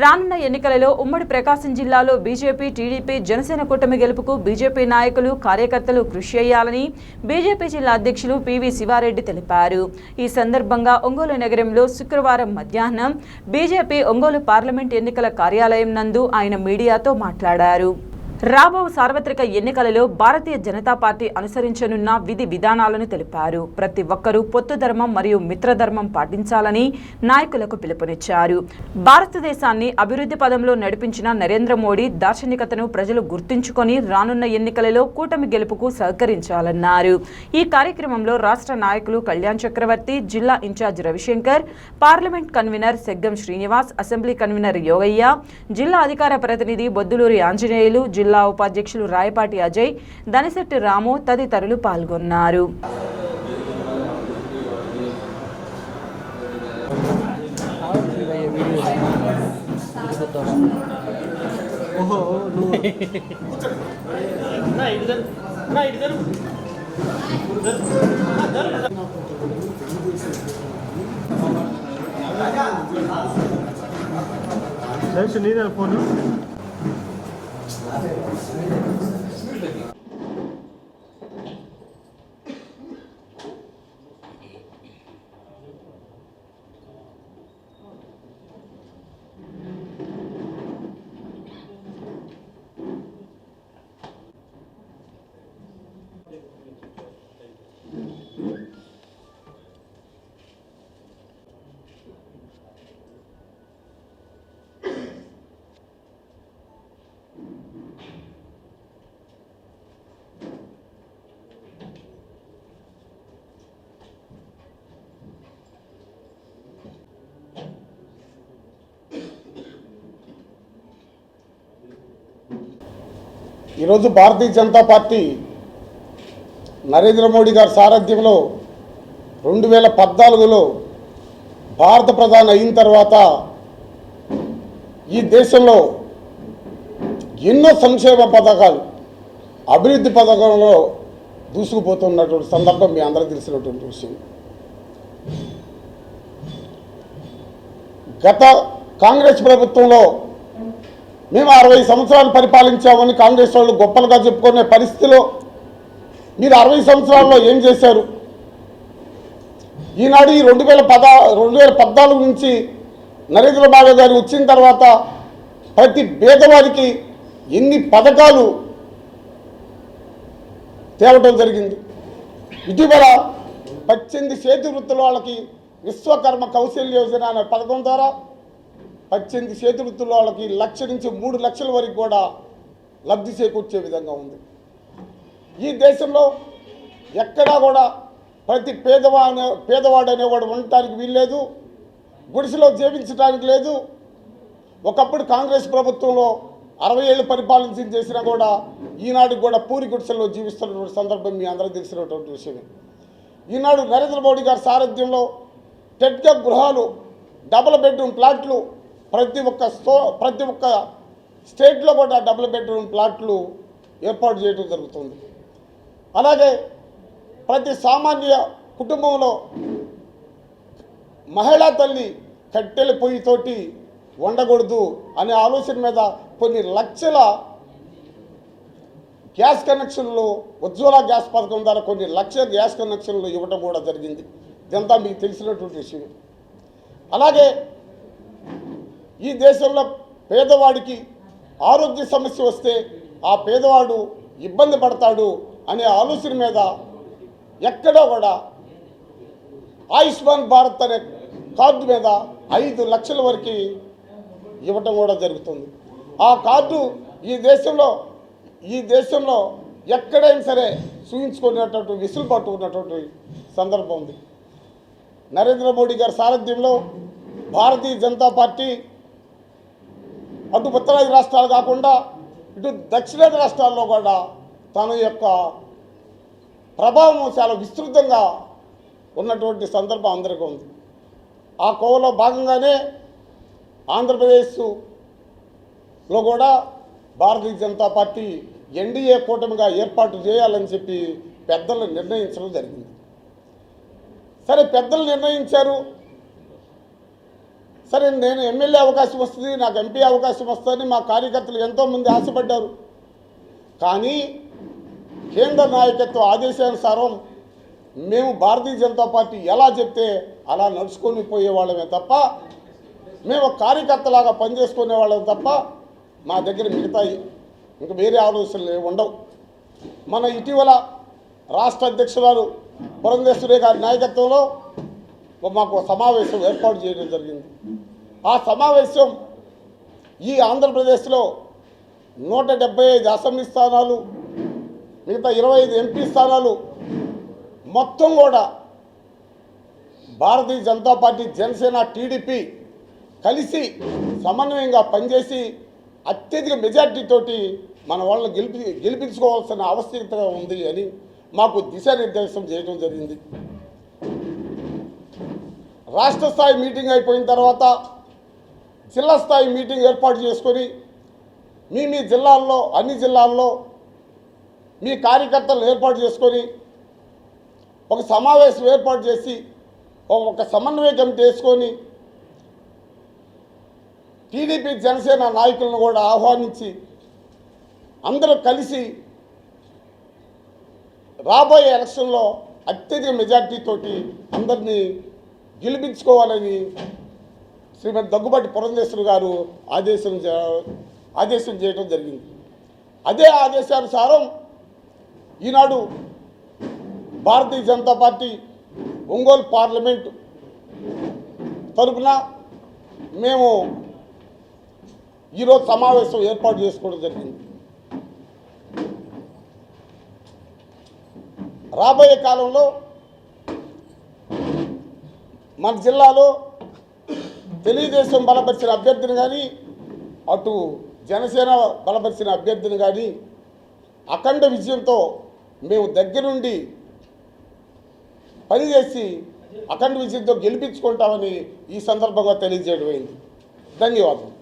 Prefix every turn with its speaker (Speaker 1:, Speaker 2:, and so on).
Speaker 1: రానున్న ఎన్నికలలో ఉమ్మడి ప్రకాశం జిల్లాలో బీజేపీ టీడీపీ జనసేన కూటమి గెలుపుకు బీజేపీ నాయకులు కార్యకర్తలు కృషి చేయాలని బీజేపీ జిల్లా అధ్యక్షులు పివి శివారెడ్డి తెలిపారు. ఈ సందర్భంగా ఒంగోలు నగరంలో శుక్రవారం మధ్యాహ్నం బీజేపీ ఒంగోలు పార్లమెంట్ ఎన్నికల కార్యాలయం నందు ఆయన మీడియాతో మాట్లాడారు. రాబో సార్వత్రిక ఎన్నికలలో భారతీయ జనతా పార్టీ అనుసరించనున్న విధి విధానాలను తెలిపారు. ప్రతి ఒక్కరూ పొత్తు ధర్మం మరియు మిత్రధర్మం పాటించాలని నాయకులకు పిలుపునిచ్చారు. భారతదేశాన్ని అభివృద్ధి పదంలో నడిపించిన నరేంద్ర మోడీ దార్శనికతను ప్రజలు గుర్తుంచుకొని రానున్న ఎన్నికలలో కూటమి గెలుపుకు సహకరించాలన్నారు. ఈ కార్యక్రమంలో రాష్ట్ర నాయకులు కళ్యాణ్ చక్రవర్తి జిల్లా incharge Ravishankar parliament convener Seggam Srinivas assembly convener Yogaiah జిల్లా అధికార ప్రతినిధి బొద్దులూరి ఆంజనేయులు జిల్లా ఉపాధ్యక్షులు రాయపాటి అజయ్ దనిశెట్టి రాము తదితరులు పాల్గొన్నారు.
Speaker 2: నీదే ఫోన్. Amen.
Speaker 3: ఈరోజు భారతీయ జనతా పార్టీ నరేంద్ర మోడీ గారి సారథ్యంలో రెండు వేల పద్నాలుగులో భారత ప్రధాని అయిన తర్వాత ఈ దేశంలో ఎన్నో సంక్షేమ పథకాలు అభివృద్ధి పథకంలో దూసుకుపోతున్నటువంటి సందర్భం మీ అందరికీ తెలిసినటువంటి విషయం. గత కాంగ్రెస్ ప్రభుత్వంలో మేము అరవై సంవత్సరాలు పరిపాలించామని కాంగ్రెస్ వాళ్ళు గొప్పలుగా చెప్పుకునే పరిస్థితిలో మీరు అరవై సంవత్సరాల్లో ఏం చేశారు? ఈనాడు ఈ రెండు వేల పద రెండు వేల పద్నాలుగు నుంచి నరేంద్ర బాబు గారు వచ్చిన తర్వాత ప్రతి పేదవారికి ఎన్ని పథకాలు తేవటం జరిగింది. ఇటీవల పద్దెనిమిది చేతి వృత్తుల వాళ్ళకి విశ్వకర్మ కౌశల్య యోజన అనే పథకం ద్వారా పద్దెనిమిది చేతి వృత్తుల వాళ్ళకి లక్ష నుంచి మూడు లక్షల వరకు కూడా లబ్ధి చేకూర్చే విధంగా ఉంది. ఈ దేశంలో ఎక్కడా కూడా ప్రతి పేదవా పేదవాడు అనేవాడు ఉండటానికి వీల్లేదు గుడిసెలో జీవించడానికి లేదు. ఒకప్పుడు కాంగ్రెస్ ప్రభుత్వంలో అరవై ఏళ్ళు పరిపాలన చేసినా కూడా ఈనాడు కూడా పూరి గుడిసెల్లో జీవిస్తున్నటువంటి సందర్భం మీ అందరికీ తెలిసినటువంటి విషయమే. ఈనాడు నరేంద్ర మోడీ గారి సారథ్యంలో టెట్గా గృహాలు డబుల్ బెడ్రూమ్ ప్లాట్లు ప్రతి ఒక్క స్టో ప్రతి ఒక్క స్టేట్లో కూడా డబుల్ బెడ్రూమ్ ప్లాట్లు ఏర్పాటు చేయడం జరుగుతుంది. అలాగే ప్రతి సామాన్య కుటుంబంలో మహిళా తల్లి కట్టెల పొయ్యితోటి వండకూడదు అనే ఆలోచన మీద కొన్ని లక్షల గ్యాస్ కనెక్షన్లు ఉజ్వల గ్యాస్ పథకం ద్వారా కొన్ని లక్షల గ్యాస్ కనెక్షన్లు ఇవ్వడం కూడా జరిగింది. ఇదంతా మీకు తెలిసినటువంటి విషయం. అలాగే ఈ దేశంలో పేదవాడికి ఆరోగ్య సమస్య వస్తే ఆ పేదవాడు ఇబ్బంది పడతాడు అనే ఆలోచన మీద ఎక్కడా కూడా ఆయుష్మాన్ భారత్ అనే కార్డు మీద ఐదు లక్షల వరకు ఇవ్వటం కూడా జరుగుతుంది. ఆ కార్డు ఈ దేశంలో ఈ దేశంలో ఎక్కడైనా సరే చూయించుకునేటటువంటి విసులుబాటు ఉన్నటువంటి సందర్భం ఉంది. నరేంద్ర మోడీ గారి సారథ్యంలో భారతీయ జనతా పార్టీ అటు ఉత్తరాది రాష్ట్రాలు కాకుండా ఇటు దక్షిణాది రాష్ట్రాల్లో కూడా తన యొక్క ప్రభావం చాలా విస్తృతంగా ఉన్నటువంటి సందర్భం అందరికీ ఉంది. ఆ కోవలో భాగంగానే ఆంధ్రప్రదేశ్లో కూడా భారతీయ జనతా పార్టీ ఎన్డీఏ కూటమిగా ఏర్పాటు చేయాలని చెప్పి పెద్దలు నిర్ణయించడం జరిగింది. సరే పెద్దలు నిర్ణయించారు. సరే నేను ఎమ్మెల్యే అవకాశం వస్తుంది నాకు ఎంపీ అవకాశం వస్తుందని మా కార్యకర్తలు ఎంతోమంది ఆశపడ్డారు. కానీ కేంద్ర నాయకత్వ ఆదేశానుసారం మేము భారతీయ జనతా పార్టీ ఎలా చెప్తే అలా నడుచుకొని పోయేవాళ్ళమే తప్ప మేము కార్యకర్తలాగా పనిచేసుకునే వాళ్ళం తప్ప మా దగ్గర మిగతా ఇంకా వేరే ఆలోచనలు ఉండవు. మన ఇటీవల రాష్ట్ర అధ్యక్షురాలు పురంధేశ్వరి గారి నాయకత్వంలో మాకు సమావేశం ఏర్పాటు చేయడం జరిగింది. ఆ సమావేశం ఈ ఆంధ్రప్రదేశ్లో నూట డెబ్బై ఐదు అసెంబ్లీ స్థానాలు మిగతా ఇరవై ఐదు ఎంపీ స్థానాలు మొత్తం కూడా భారతీయ జనతా పార్టీ జనసేన టీడీపీ కలిసి సమన్వయంగా పనిచేసి అత్యధిక మెజార్టీతోటి మన వాళ్ళని గెలిపి గెలిపించుకోవాల్సిన ఆవశ్యకత ఉంది అని మాకు దిశానిర్దేశం చేయడం జరిగింది. రాష్ట్ర స్థాయి మీటింగ్ అయిపోయిన తర్వాత జిల్లా స్థాయి మీటింగ్ ఏర్పాటు చేసుకొని మీ మీ జిల్లాల్లో అన్ని జిల్లాల్లో మీ కార్యకర్తలు ఏర్పాటు చేసుకొని ఒక సమావేశం ఏర్పాటు చేసి ఒక- ఒక సమన్వయ కమిటీ వేసుకొని టీడీపీ జనసేన నాయకులను కూడా ఆహ్వానించి అందరూ కలిసి రాబోయే ఎలక్షన్లో అత్యధిక మెజార్టీతోటి అందరినీ గెలిపించుకోవాలని శ్రీమతి దగ్గుబాటి పురంధేశ్వరి గారు ఆదేశం చే- ఆదేశం చేయడం జరిగింది. అదే ఆదేశానుసారం ఈనాడు భారతీయ జనతా పార్టీ ఒంగోలు పార్లమెంటు తరపున మేము ఈరోజు సమావేశం ఏర్పాటు చేసుకోవడం జరిగింది. రాబోయే కాలంలో మన జిల్లాలో తెలుగుదేశం బలపరిచిన అభ్యర్థిని కానీ అటు జనసేన బలపరిచిన అభ్యర్థిని కానీ అఖండ విజయంతో మేము దగ్గరుండి పనిచేసి అఖండ విజయంతో గెలిపించుకుంటామని ఈ సందర్భంగా తెలియజేయడం అయింది. ధన్యవాదాలు.